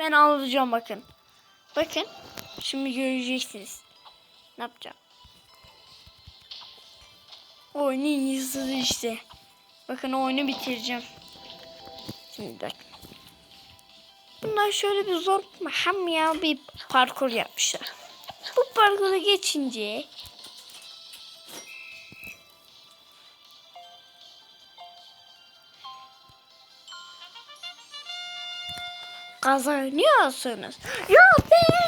Ben alacağım bakın. Bakın. Şimdi göreceksiniz. Ne yapacağım? Oyunun iyisi işte. Bakın oyunu bitireceğim. Şimdi bakın. Bunlar şöyle bir zor hem ya bir parkur yapmışlar. Bu parkuru geçince kazanıyorsunuz. Ya ben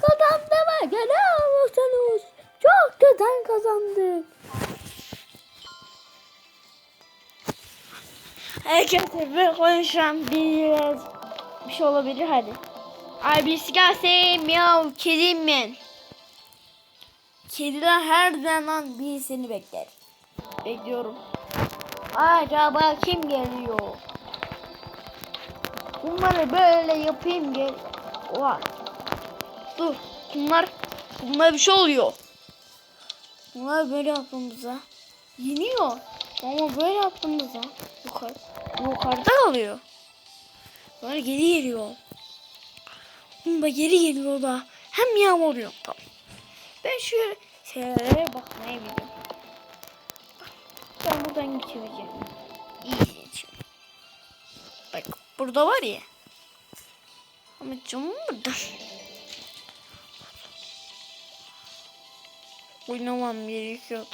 kazandığıma göre alırsanız çok güzel kazandım. Herkese bir konuşan biraz bir şey olabilir hadi. Abisi gelse miyav kedim ben. Kediler her zaman bir seni bekler. Bekliyorum. Acaba kim geliyor? Bunları böyle yapayım gel. Oha. Dur. Bunlar bunlar bir şey oluyor. Bunlar böyle yaptığımızda yeniyor. Ama böyle yaptığımızda yukarı yukarıda kalıyor. Böyle geri geliyor. Bunda geri geliyor da hem yağmur yok. Tamam. Ben şöyle şeylere bakmaya gidiyorum. Buradan geçireceğim. İyi geçiyorum. Bak burada var ya. Ama camım burada. Oynamam gerekiyor.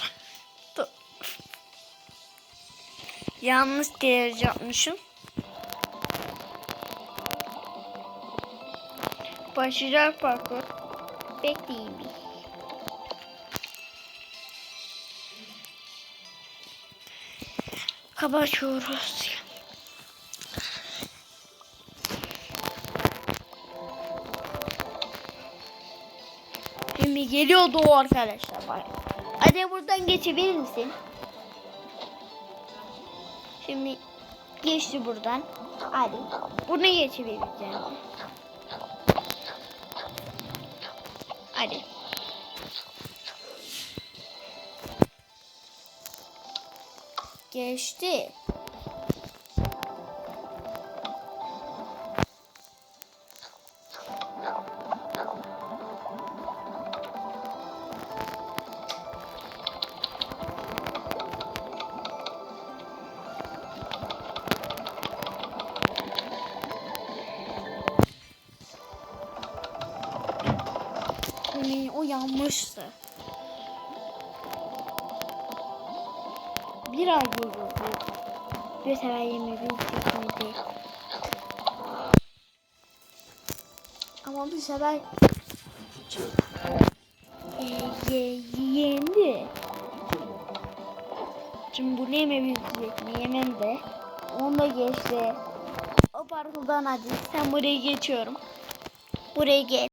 Yanlış değer yapmışım. Başlayacak parkur. Bekleyin bir. Kapatıyoruz. Şimdi geliyordu o arkadaşlar var. Hadi buradan geçebilir misin? Şimdi geçti buradan. Hadi. Bunu geçebileceğim. Hadi. Geçti. O yanmıştı. Bir ay geliyor bu. Bir sefer yemeği çekmedi. Ama bu sefer e, ye, yendi. Şimdi bu ne yemeği bitecek mi? Yemem de. Onu da geçti. O parkurdan hadi sen buraya geçiyorum. Buraya geç.